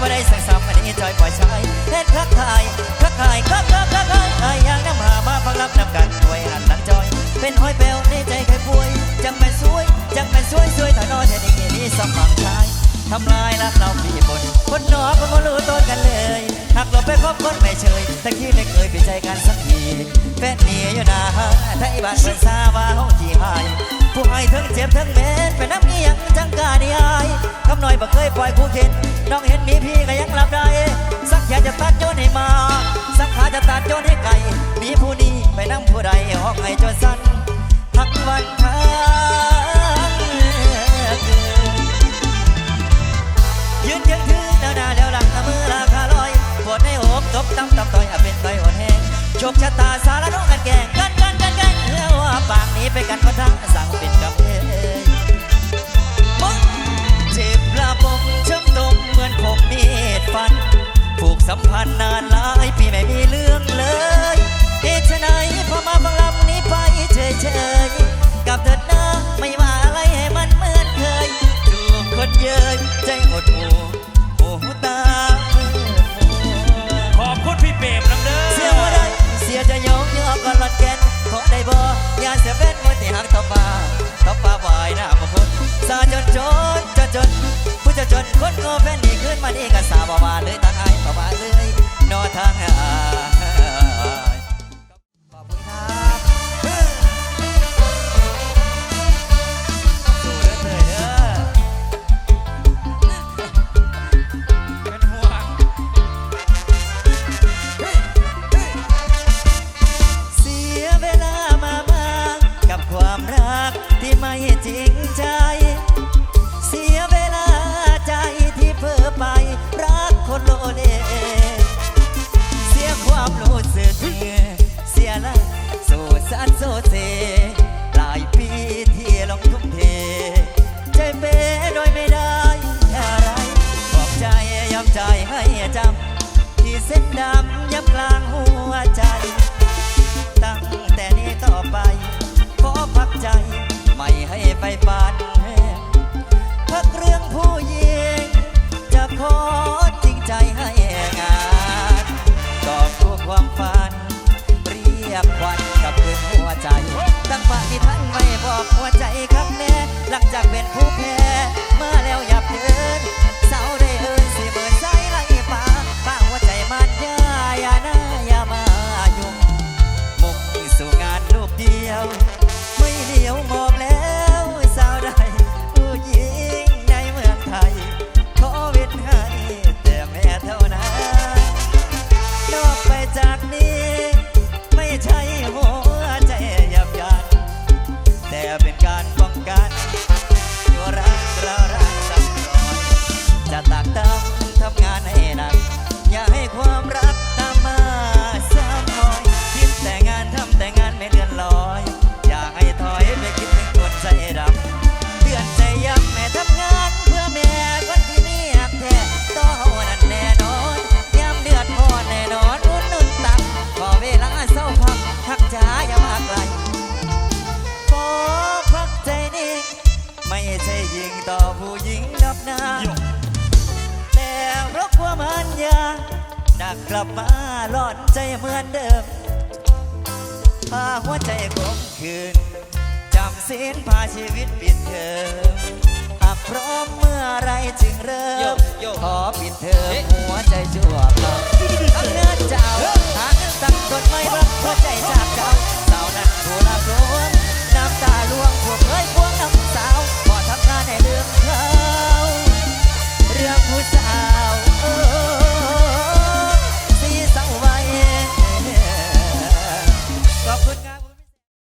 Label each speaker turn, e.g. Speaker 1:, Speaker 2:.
Speaker 1: บ่ได้สั่งสามอันนี้จอยปล่อยชายเฮ็ดคักทายคักทายคักคักคักคายไอ้ยังน้ำหามาฟังรับนำกันป่วยหันหลังจอย เป็นห้อยเปลวในใจใครป่วย จังแม่นสวย จังแม่นสวยสวยถ้านอเทนี่นี่สมังชายทำลายรักเราพี่บนคนหนอคนบ่รู้ต้นกันเลยหักหลบไปพบคนไม่เฉยแต่ที่ไม่เคยเปดใจกันสักทีแฟนเนีอยู่นาถ้าไอ้บ้านเพิ่นซาว่าห้องที่หายผู้ให้ทั้งเจ็บทั้งเม็ดเป็นน้ำเงี้ยงจังกาเดี บ่เคยปล่อยคู่เข็นน้องเห็นมีพี่ก็ยังรับได้ สักอยากจะตัดโยนให้มา สักขาจะตัดโยนให้ไก่มีผู้นี้ไปนั่งผู้ใดห้องให้จนสั้นทั้งวันทั้งคืนยืนยังถือแล้วหน้าแล้วหลังมือราคาลอยปวดในอกตบตั้มตั้มต่อยอาเป็นต่อยอ่อนแห้งโชคชะตาสารน้องกันแกงกันกันกันกันเพื่อว่าปากนี้ไปกันคนทั้งสั่งเป็นกั ใจหดโอ้โหตา
Speaker 2: ขอบคุณพี่เปรมน้ำเด้อ
Speaker 1: เสียบ่ได้เสียจะยองยอก่อนหลอดแกนขอได้บ่ยาเสียเป็นมือที่หักทับฟ้าทับฟ้าวายหน้าบ่พ้นสาจนจนจนจนผู้จะจนคนโง่แฟนนี่ขึ้นมานี่ก็สาบ่มาเลยทางไอ้บ่มา ไม่จริงใจ เสียเวลาใจที่เพ้อไปรักคนโลเลเสียความรู้สึกเสียละโซซันโซเซหลายปีที่ลงทุ่มเท ใจเป้โดยไม่ได้อะไรบอกใจยอมใจให้จำที่เส้นดำยับกลางหัวใจ ตั้งแต่นี้ต่อไป ขอพักใจ ไม่ให้ไปปันพักเรื่องผู้หญิง จะขอจริงใจให้งานกอบตัวความฝัน เรียกควันกับเพื่อนหัวใจ ตั้งปณิท่านไม่บอกหัวใจครับแน่หลังจากเป็นผู้แพ้ ต่อผู้หญิงนับหน้า
Speaker 2: โยก
Speaker 1: แต่เพราะความมันยาดักกลับมาหลอนใจเหมือนเดิม พาหัวใจกลมคืน จำศีลพาชีวิตปิดเทอมหากพร้อมเมื่อไรจึงเริ่
Speaker 2: โย
Speaker 1: ม
Speaker 2: กโยก
Speaker 1: ขอปิดเทอมหัวใจชั่วคราว